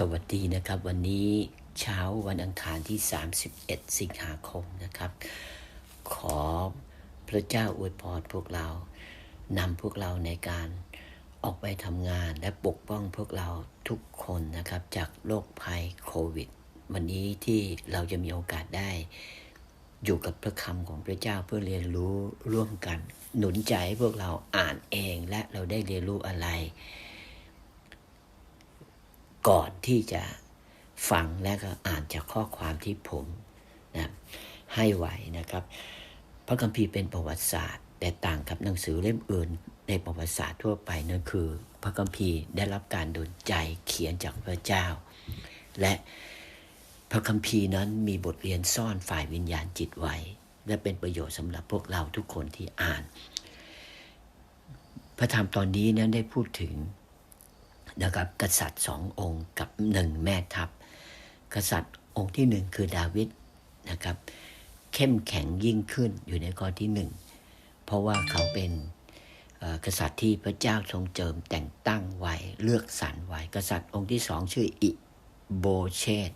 สวัสดีนะครับ วันนี้เช้าวันอังคารที่ 31 สิงหาคมนะครับ ขอพระเจ้าอวยพรพวกเรานำพวกเราในการออกไปทำงานและปกป้องพวกเราทุกคนนะครับ จากโรคภัยโควิด วันนี้ที่เราจะมีโอกาสได้อยู่กับพระคำของพระเจ้าเพื่อเรียนรู้ร่วมกัน หนุนใจให้พวกเราอ่านเองและเราได้เรียนรู้อะไร ก่อนที่จะฟังและก็อ่านจากข้อความที่ผมนะให้ไว้นะครับ พระคัมภีร์เป็นประวัติศาสตร์ แต่ต่างกับหนังสือเล่มอื่น ในประวัติศาสตร์ทั่วไปนั่นคือ พระคัมภีร์ได้รับการดลใจเขียนจากพระเจ้า และพระคัมภีร์นั้นมีบทเรียนซ่อนฝ่ายวิญญาณจิตไว้ และเป็นประโยชน์สำหรับพวกเราทุกคนที่อ่าน พระธรรมตอนนี้นั้นได้พูดถึง นะครับ กษัตริย์สององค์กับหนึ่งแม่ทัพ กษัตริย์องค์ที่หนึ่งคือดาวิดนะครับ เข้มแข็งยิ่งขึ้นอยู่ในข้อที่หนึ่งเพราะว่าเขาเป็นกษัตริย์ที่พระเจ้าทรงเจิมแต่งตั้งไว้เลือกสรรไว้ กษัตริย์องค์ที่สองชื่ออิโบเชต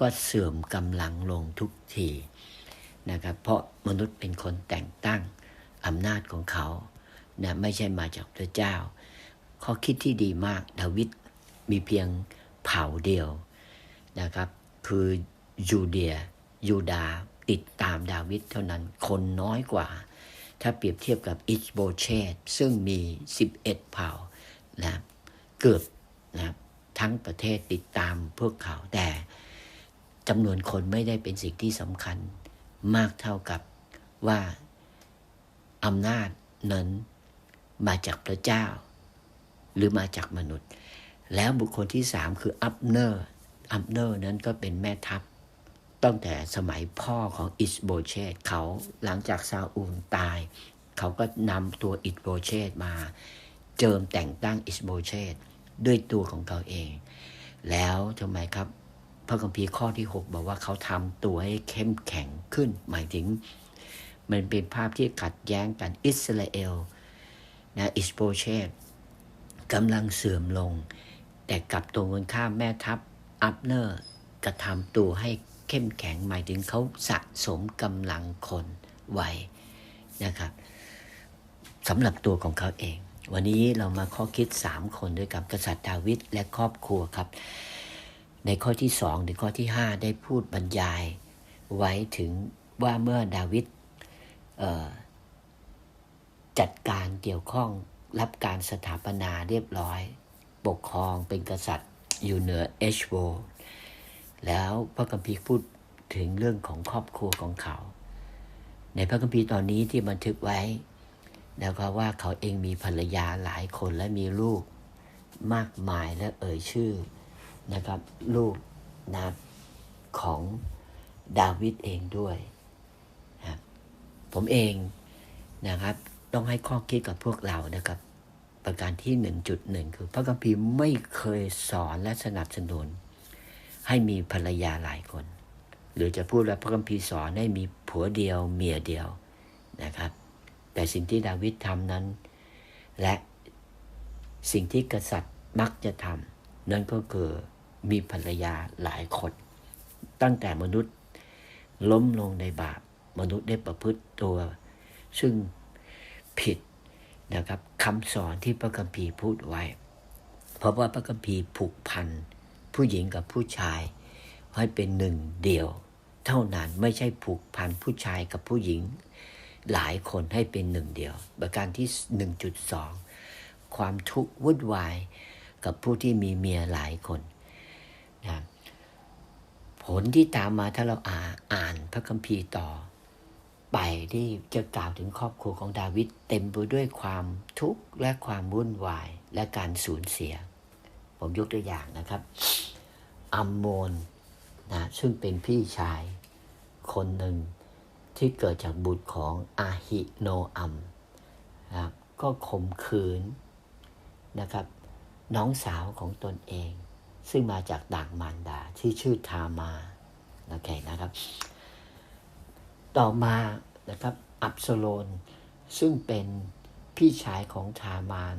ก็เสื่อมกำลังลงทุกทีนะครับ เพราะมนุษย์เป็นคนแต่งตั้งอำนาจของเขานะไม่ใช่มาจากพระเจ้า ข้อคิดที่ดีมาก ดาวิดมีเพียงเผ่าเดียวนะครับ คือยูเดียยูดาติดตามดาวิดเท่านั้นคนน้อยกว่า ถ้าเปรียบเทียบกับอิชโบเชตซึ่งมี 11 เผ่านะเกือบนะทั้งประเทศติดตามพวกเขาแต่จำนวนคนไม่ได้เป็นสิ่งที่สำคัญมากเท่ากับว่าอำนาจนั้นมาจากพระเจ้า หรือมาจากมนุษย์ แล้วบุคคลที่สามคืออับเนอร์อับเนอร์นั้นก็เป็นแม่ทัพตั้งแต่สมัยพ่อของอิสโบเชตเขาหลังจากซาอูลตาย เขาก็นำตัวอิสโบเชตมา เจิมแต่งตั้งอิสโบเชตด้วยตัวของเขาเอง แล้วทำไมครับ พระคัมภีร์ข้อที่ 6 บอกว่าเขาทำตัวให้เข้มแข็งขึ้น หมายถึง มันเป็นภาพที่ขัดแย้งกันอิสราเอลนะอิสโบเชต กำลังเสื่อมลง แต่กลับตรงกันข้ามแม่ทัพอับเนอร์กระทำตัวให้เข้มแข็งหมายถึงเขาสะสมกำลังคนไว้นะครับสำหรับตัวของเขาเอง วันนี้เรามาข้อคิด 3 คนด้วยกับกษัตริย์ดาวิดและครอบครัวครับ ในข้อที่ 2 ถึงข้อที่ 5 ได้พูดบรรยายไว้ถึงว่าเมื่อดาวิดจัดการเกี่ยวข้อง รับการสถาปนาเรียบร้อย ปกครองเป็นกษัตริย์อยู่เหนือเอชโบแล้วพระคัมภีร์พูดถึงเรื่องของครอบครัวของเขา ในพระคัมภีร์ตอนนี้ที่บันทึกไว้แล้วก็ว่าเขาเองมีภรรยาหลายคนและมีลูกมากมายและเอ่ยชื่อนะครับลูกนะของดาวิดเองด้วยนะผมเองนะครับ ต้องให้ข้อคิดกับพวกเรานะครับ ประการที่ 1.1 คือพระคัมภีร์ไม่เคยสอนและสนับสนุน ให้มีภรรยาหลายคน หรือจะพูดว่าพระคัมภีร์สอนให้มีผัวเดียวเมียเดียวนะครับ แต่สิ่งที่ดาวิดทำนั้น และสิ่งที่กษัตริย์มักจะทำนั่นก็คือมีภรรยาหลายคน ตั้งแต่มนุษย์ล้มลงในบาปมนุษย์ได้ประพฤติตัว ซึ่ง ผิดนะครับคำสอนที่พระคัมภีร์พูดไว้ เพราะว่าพระคัมภีร์ผูกพันผู้หญิงกับผู้ชายให้เป็นหนึ่งเดียว เท่านั้นไม่ใช่ผูกพันผู้ชายกับผู้หญิง หลายคนให้เป็นหนึ่งเดียว ประการที่ 1.2 ความทุกข์วุ่นวายกับผู้ที่มีเมียหลายคนนะผลที่ตามมาถ้าเราอ่าอ่านพระคัมภีร์ต่อ ไปที่จะกล่าวถึงครอบครัวของดาวิดเต็มไปด้วยความทุกข์และความวุ่นวายและการสูญเสีย ผมยกตัวอย่างนะครับอัมโมนนะซึ่งเป็นพี่ชายคนหนึ่งที่เกิดจากบุตรของอาฮิโนอัมนะก็ข่มขืนนะครับ น้องสาวของตนเอง ซึ่งมาจากด่างมารดาที่ชื่อทามาโอเคนะครับ ต่อมานะครับอับโซโลนซึ่งเป็นพี่ชายของทามาน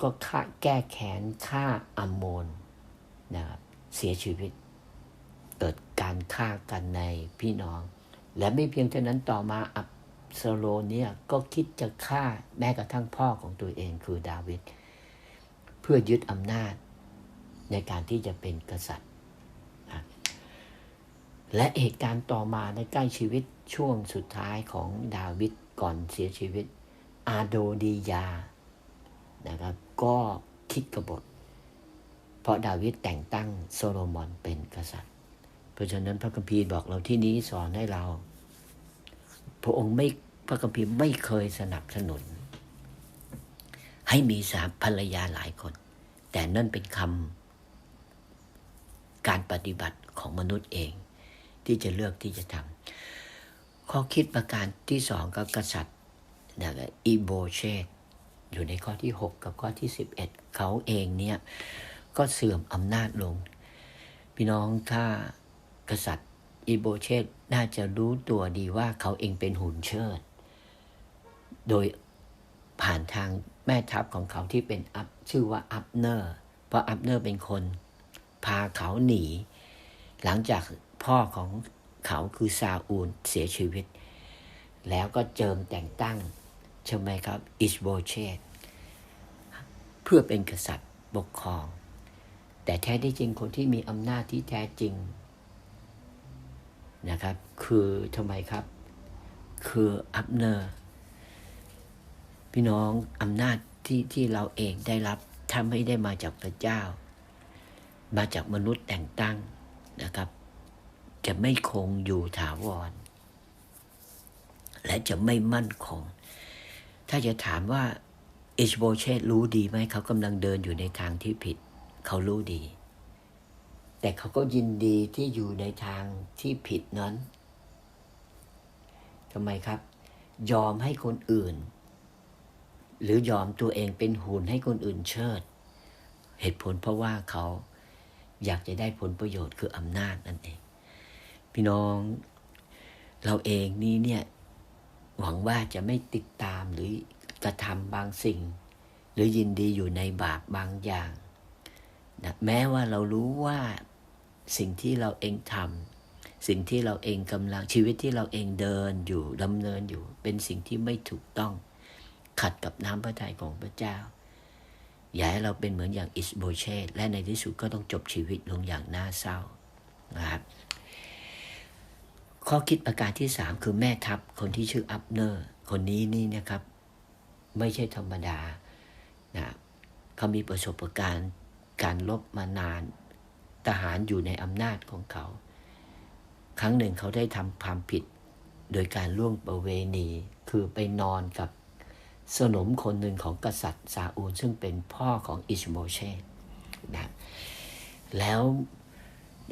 ก็ฆ่าแก้แค้นฆ่าอัมโมนนะครับเสียชีวิต เกิดการฆ่ากันในพี่น้อง และไม่เพียงเท่านั้นต่อมาอับสโลนเนี่ยก็คิดจะฆ่าแม้กระทั่งพ่อของตัวเองคือดาวิดเพื่อยึดอำนาจในการที่จะเป็นกษัตริย์ และเหตุการณ์ต่อมาในใกล้ชีวิตช่วงสุดท้ายของดาวิดก่อนเสียชีวิต อาโดดียานะครับก็คิดกบฏ เพราะดาวิดแต่งตั้งโซโลมอนเป็นกษัตริย์ เพราะฉะนั้นพระคัมภีร์บอกเราที่นี้สอนให้เรา พระองค์ไม่พระคัมภีร์ไม่เคยสนับสนุน ให้มีสามภรรยาหลายคน แต่นั่นเป็นคำการปฏิบัติของมนุษย์เอง ที่จะเลือกที่จะทำข้อคิดประการที่สองก็กษัตริย์นะครับอีโบเชตอยู่ในข้อที่ 6 กับข้อที่ 11 เขาเองเนี่ยก็เสื่อมอำนาจลง พี่น้องถ้ากษัตริย์อีโบเชตน่าจะรู้ตัวดีว่าเขาเองเป็นหุ่นเชิด โดยผ่านทางแม่ทัพของเขาที่เป็นอัพชื่อว่าอัพเนอร์ เพราะอัพเนอร์เป็นคน พาเขาหนี หลังจาก พ่อของเขาคือซาอูลเสียชีวิต แล้วก็เจิมแต่งตั้งใช่ไหมครับอิสโบเชตเพื่อเป็นกษัตริย์ปกครอง แต่แท้ที่จริงคนที่มีอำนาจที่แท้จริงนะครับ คือทำไมครับ คืออัพเนอร์พี่น้องอำนาจที่ที่เราเองได้รับถ้าไม่ได้มาจากพระเจ้า มาจากมนุษย์แต่งตั้งนะครับ จะไม่คงอยู่ถาวร และจะไม่มั่นคง ถ้าจะถามว่าอิชโบเชตรู้ดีไหมเขากำลังเดินอยู่ในทางที่ผิด เขารู้ดี แต่เขาก็ยินดีที่อยู่ในทางที่ผิดนั้นทำไมครับ ยอมให้คนอื่น หรือยอมตัวเองเป็นหุ่นให้คนอื่นเชิด เหตุผลเพราะว่าเขาอยากจะได้ผลประโยชน์คืออำนาจนั่นเอง พี่น้อง เราเองนี้เนี่ยหวังว่าจะไม่ติดตามหรือกระทำบางสิ่ง หรือยินดีอยู่ในบาปบางอย่างนะแม้ว่าเรารู้ว่าสิ่งที่เราเองทำสิ่งที่เราเองกำลังชีวิตที่เราเองเดินอยู่ดำเนินอยู่ เป็นสิ่งที่ไม่ถูกต้อง ขัดกับน้ำพระทัยของพระเจ้า อย่าให้เราเป็นเหมือนอย่างอิสโบเชตและในที่สุดก็ต้องจบชีวิตลงอย่างน่าเศร้านะครับ ข้อคิดประการที่สามคือแม่ทัพคนที่ชื่ออัพเนอร์ คนนี้นี่นะครับ ไม่ใช่ธรรมดานะเขามีประสบการณ์การลบมานาน ทหารอยู่ในอำนาจของเขา ครั้งหนึ่งเขาได้ทำความผิด โดยการล่วงประเวณี คือไปนอนกับสนมคนหนึ่งของกษัตริย์ซาอูล ซึ่งเป็นพ่อของอิชโมเชตนะแล้ว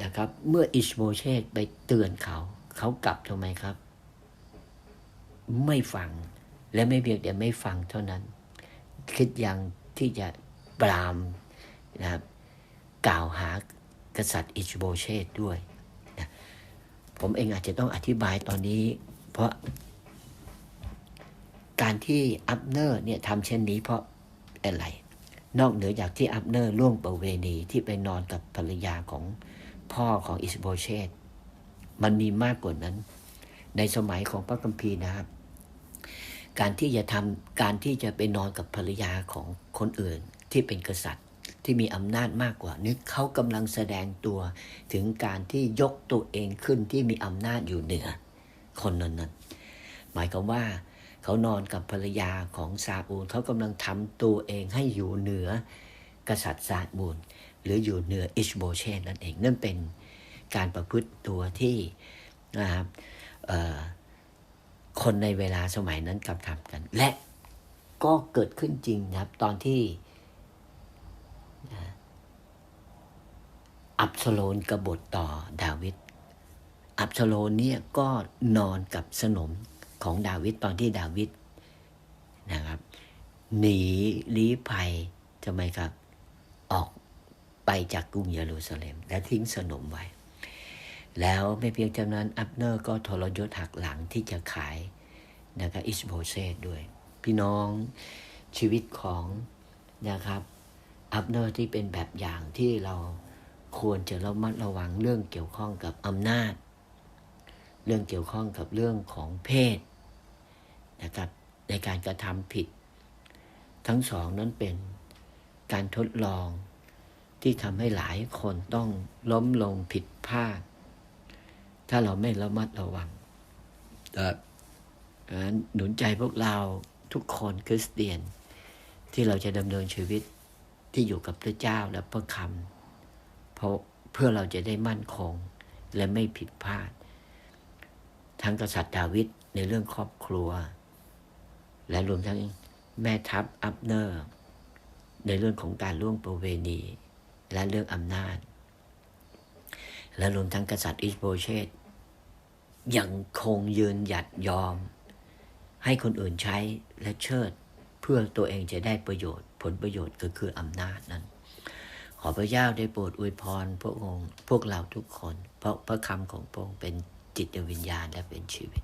นะครับเมื่ออิชโมเชตไปเตือนเขา เขากลับทำไมครับ ไม่ฟังและไม่เพียงแต่ไม่ฟังเท่านั้น คิดยังที่จะปรามนะครับกล่าวหากษัตริย์อิชโบเชตด้วยนะผมเองอาจจะต้องอธิบายตอนนี้ เพราะการที่อัพเนอร์เนี่ยทำเช่นนี้เพราะอะไร นอกเหนือจากที่อัพเนอร์ล่วงประเวณีที่ไปนอนกับภรรยาของพ่อของอิสโบเชต มันมีมากกว่านั้น ในสมัยของพระคัมภีร์นะครับ การที่จะทำการที่จะไปนอนกับภรรยาของคนอื่นที่เป็นกษัตริย์ที่มีอำนาจมากกว่านึกเขากำลังแสดงตัวถึงการที่ยกตัวเองขึ้นที่มีอำนาจอยู่เหนือ คนนั้นนั้นหมายความว่าเขานอนกับภรรยาของซาอูลเขากำลังทำตัวเองให้อยู่เหนือกษัตริย์ซาอูลหรืออยู่เหนืออิชโบเชนนั่นเองนั่นเป็น การประพฤติตัวที่นะครับคนในเวลาสมัยนั้นกำทำกัน และก็เกิดขึ้นจริงนะครับ ตอนที่อับสโลนกบฏต่อดาวิดอับสโลนเนี่ยก็นอนกับสนมของดาวิดตอนที่ดาวิดนะครับ หนีลี้ภัยทำไมครับ ออกไปจากกรุงเยรูซาเล็ม และทิ้งสนมไว้ แล้วไม่เพียงเท่านั้นอับเนอร์ก็ทรยศหักหลังที่จะขายนะครับอิสโบเซตด้วย พี่น้องชีวิตของนะครับอับเนอร์ที่เป็นแบบอย่างที่เราควรจะระมัดระวังเรื่องเกี่ยวข้องกับอำนาจ เรื่องเกี่ยวข้องกับเรื่องของเพศนะครับในการกระทำผิด ทั้งสองนั้นเป็นการทดลองที่ทำให้หลายคนต้องล้มลงผิดพลาด ถ้าเราไม่ระมัดระวังครับดังนั้นหนุนใจพวกเราทุกคนคริสเตียน ที่เราจะดำเนินชีวิตที่อยู่กับพระเจ้าและพระคำเพราะเพื่อเราจะได้มั่นคงและไม่ผิดพลาด ทั้งกษัตริย์ดาวิดในเรื่องครอบครัว และรวมทั้งแม่ทัพอับเนอร์ ในเรื่องของการล่วงประเวณี และเรื่องอำนาจ และรวมทั้งกษัตริย์อิสโบเชตยังคงยืนหยัดยอม ให้คนอื่นใช้และเชิด เพื่อตัวเองจะได้ประโยชน์ ผลประโยชน์ก็คืออำนาจนั้น ขอพระเจ้าได้โปรดอวยพรพระองค์ พวกเราทุกคน เพราะพระคำของพระองค์เป็นจิตวิญญาณและเป็นชีวิต